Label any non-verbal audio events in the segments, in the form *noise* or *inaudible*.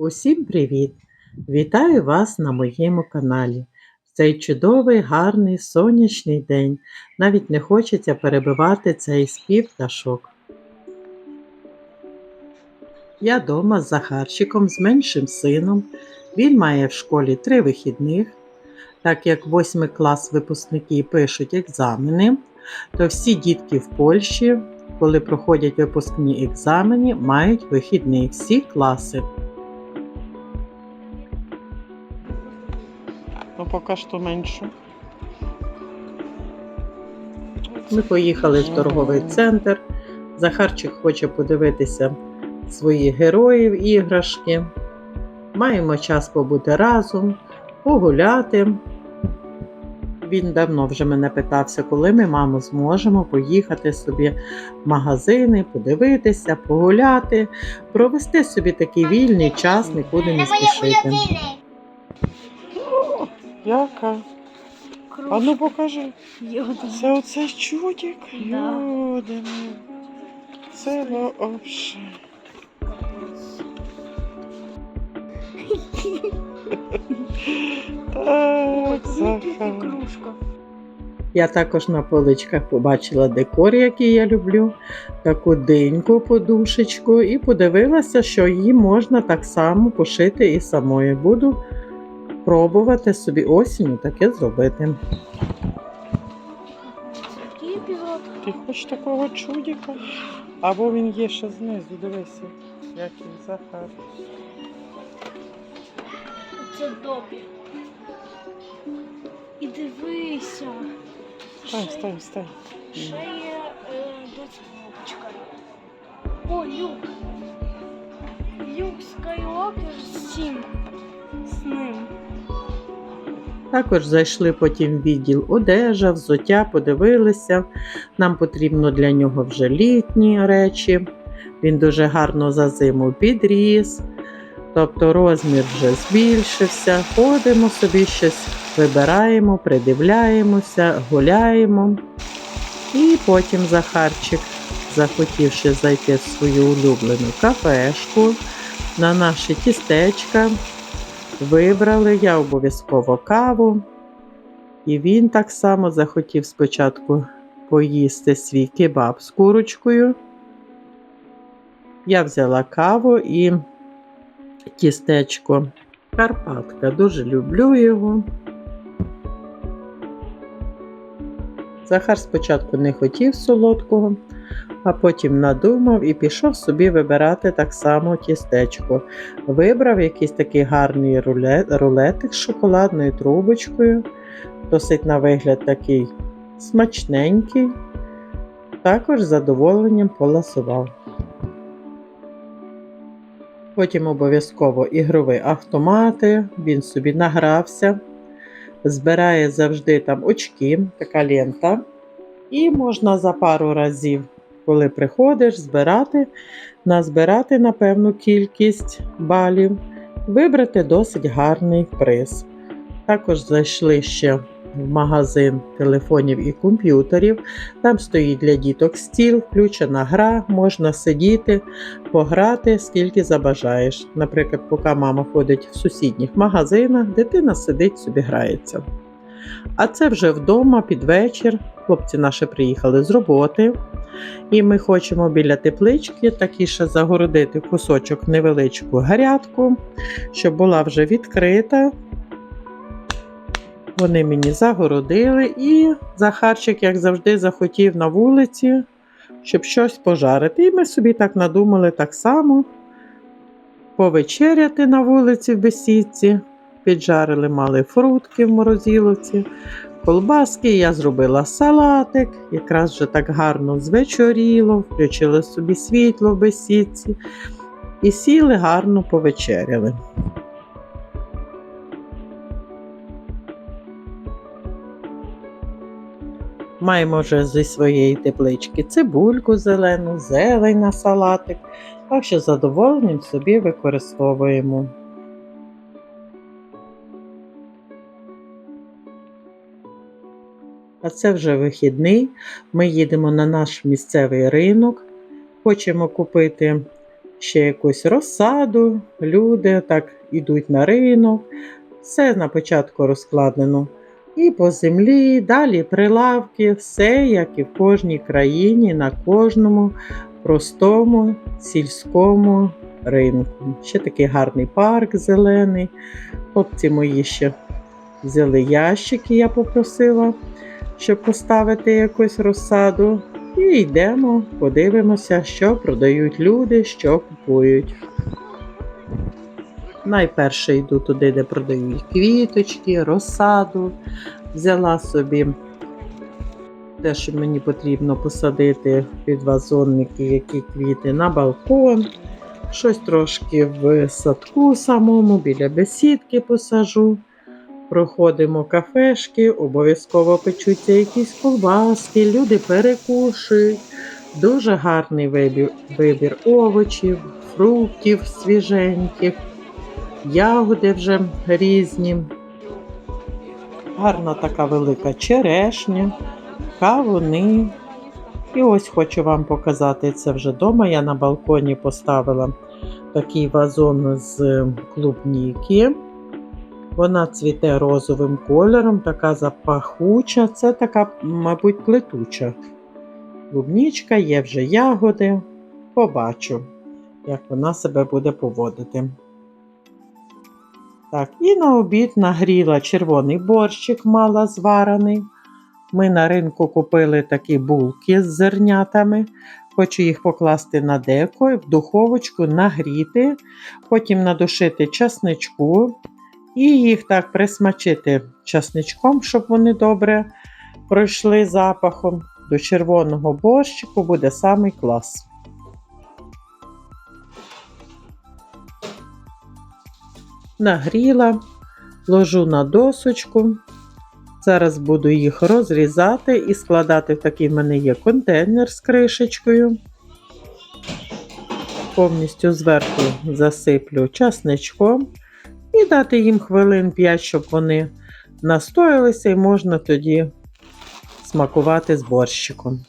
Усім привіт! Вітаю вас на моєму каналі. В цей чудовий, гарний сонячний день. Навіть не хочеться перебивати цей спів пташок. Я дома з Захарчиком, з меншим сином. Він має в школі три вихідних. Так як восьмий клас випускники пишуть екзамени, то всі дітки в Польщі, коли проходять випускні екзамени, мають вихідний всі класи. Поки що менше. Ми поїхали в торговий центр. Захарчик хоче подивитися своїх героїв іграшки. Маємо час побути разом, погуляти. Він давно вже мене питався, коли ми, мамо, зможемо поїхати собі в магазини, подивитися, погуляти, провести собі такий вільний час, нікуди не спішити. Яка? А ну покажи. Йода. Це оце чудик. Да. Це вообще. *laughs* Так, Захар. Кружка. Я також на поличках побачила декор, який я люблю, таку диньку, подушечку, і подивилася, що її можна так само пошити і самою. Буду пробувати собі осінню таке зробити. Який епізод? Ти хочеш такого чудика? Або він є ще знизу, дивися, який Захар. Це добре. І дивися. Стань, Ще- стань, стань. Ще є е, кнопочка. О, Люк. Люк Скайуокер 7. З ним. Також зайшли потім в відділ одежа, взуття, подивилися. Нам потрібно для нього вже літні речі. Він дуже гарно за зиму підріс. Тобто розмір вже збільшився. Ходимо собі щось, вибираємо, придивляємося, гуляємо. І потім Захарчик, захотівши зайти в свою улюблену кафешку на наші тістечка, вибрали я обов'язково каву. І він так само захотів спочатку поїсти свій кебаб з курочкою. Я взяла каву і тістечко Карпатка. Дуже люблю його. Захар спочатку не хотів солодкого, а потім надумав і пішов собі вибирати так само тістечко. Вибрав якийсь такий гарний рулет, рулетик з шоколадною трубочкою. Досить на вигляд такий смачненький. Також з задоволенням поласував. Потім обов'язково ігрові автомати, він собі награвся, збирає завжди там очки, така лента. І можна за пару разів, коли приходиш, збирати, назбирати на певну кількість балів, вибрати досить гарний приз. Також зайшли ще в магазин телефонів і комп'ютерів. Там стоїть для діток стіл, включена гра, можна сидіти, пограти, скільки забажаєш. Наприклад, поки мама ходить в сусідніх магазинах, дитина сидить собі грається. А це вже вдома під вечір. Хлопці наші приїхали з роботи, і ми хочемо біля теплички такі ще загородити кусочок невеличку гарятку, щоб була вже відкрита. Вони мені загородили, і Захарчик, як завжди, захотів на вулиці, щоб щось пожарити. І ми собі так надумали так само повечеряти на вулиці в бесідці. Піджарили мали фрутки в морозиловці, колбаски. Я зробила салатик, якраз вже так гарно звечоріло, включили собі світло в бесідці і сіли гарно повечеряли. Маємо вже зі своєї теплички цибульку зелену, зелень на салатик, так що задоволенням собі використовуємо. А це вже вихідний. Ми їдемо на наш місцевий ринок. Хочемо купити ще якусь розсаду. Люди так ідуть на ринок. Все на початку розкладено. І по землі, далі прилавки, все як і в кожній країні, на кожному простому сільському ринку. Ще такий гарний парк зелений. Хлопці мої ще взяли ящики, я попросила, щоб поставити якусь розсаду. І йдемо, подивимося, що продають люди, що купують. Найперше йду туди, де продають квіточки, розсаду. Взяла собі те, що мені потрібно посадити під вазонники, які квіти на балкон. Щось трошки в садку самому, біля бесідки посажу. Проходимо кафешки, обов'язково печуться якісь ковбаски, люди перекушують. Дуже гарний вибір, вибір овочів, фруктів свіженьких, ягоди вже різні. Гарна така велика черешня, кавуни. І ось хочу вам показати це вже вдома. Я на балконі поставила такий вазон з клубніки. Вона цвіте розовим кольором, така запахуча. Це така, мабуть, плетуча. Клубнічка, є вже ягоди. Побачу, як вона себе буде поводити. Так, і на обід нагріла червоний борщик мала зварений. Ми на ринку купили такі булки з зернятами. Хочу їх покласти на деко в духовочку нагріти, потім надушити часничку і їх так присмачити часничком, щоб вони добре пройшли запахом. До червоного борщику буде самий клас. Нагріла, ложу на досочку. Зараз буду їх розрізати і складати в такий в мене є контейнер з кришечкою. Повністю зверху засиплю часничком і дати їм хвилин 5, щоб вони настоялися, і можна тоді смакувати з борщиком.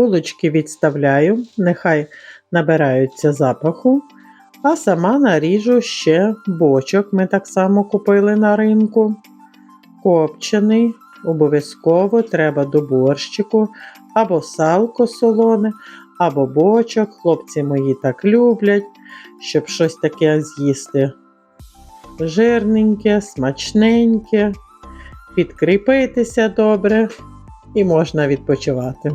Булочки відставляю, нехай набираються запаху, а сама наріжу ще бочок. Ми так само купили на ринку. Копчений, обов'язково треба до борщику, або салко солоне, або бочок. Хлопці мої так люблять, щоб щось таке з'їсти. Жирненьке, смачненьке, підкріпитися добре і можна відпочивати.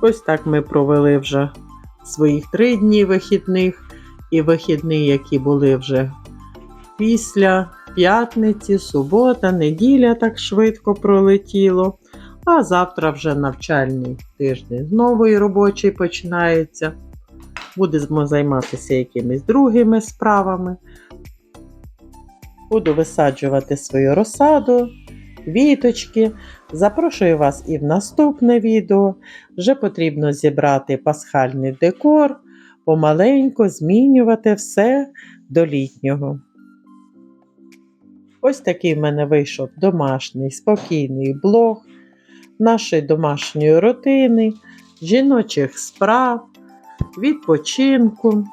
Ось так ми провели вже своїх три дні вихідних і вихідні, які були вже після п'ятниці, субота, неділя так швидко пролетіло. А завтра вже навчальний тиждень новий робочий починається. Будемо займатися якимись другими справами. Буду висаджувати свою розсаду квіточки. Запрошую вас і в наступне відео. Вже потрібно зібрати пасхальний декор, помаленьку змінювати все до літнього. Ось такий в мене вийшов домашній спокійний блог нашої домашньої рутини, жіночих справ, відпочинку.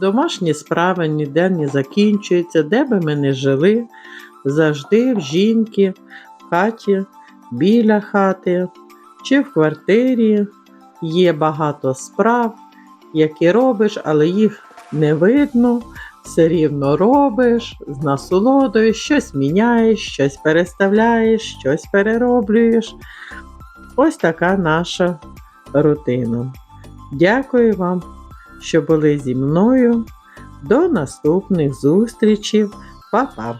Домашні справи ніде не закінчуються, де би ми не жили, завжди в жінки, в хаті, біля хати чи в квартирі є багато справ, які робиш, але їх не видно, все рівно робиш, з насолодою, щось міняєш, щось переставляєш, щось перероблюєш. Ось така наша рутина. Дякую вам, що були зі мною. До наступних зустрічей. Па-па!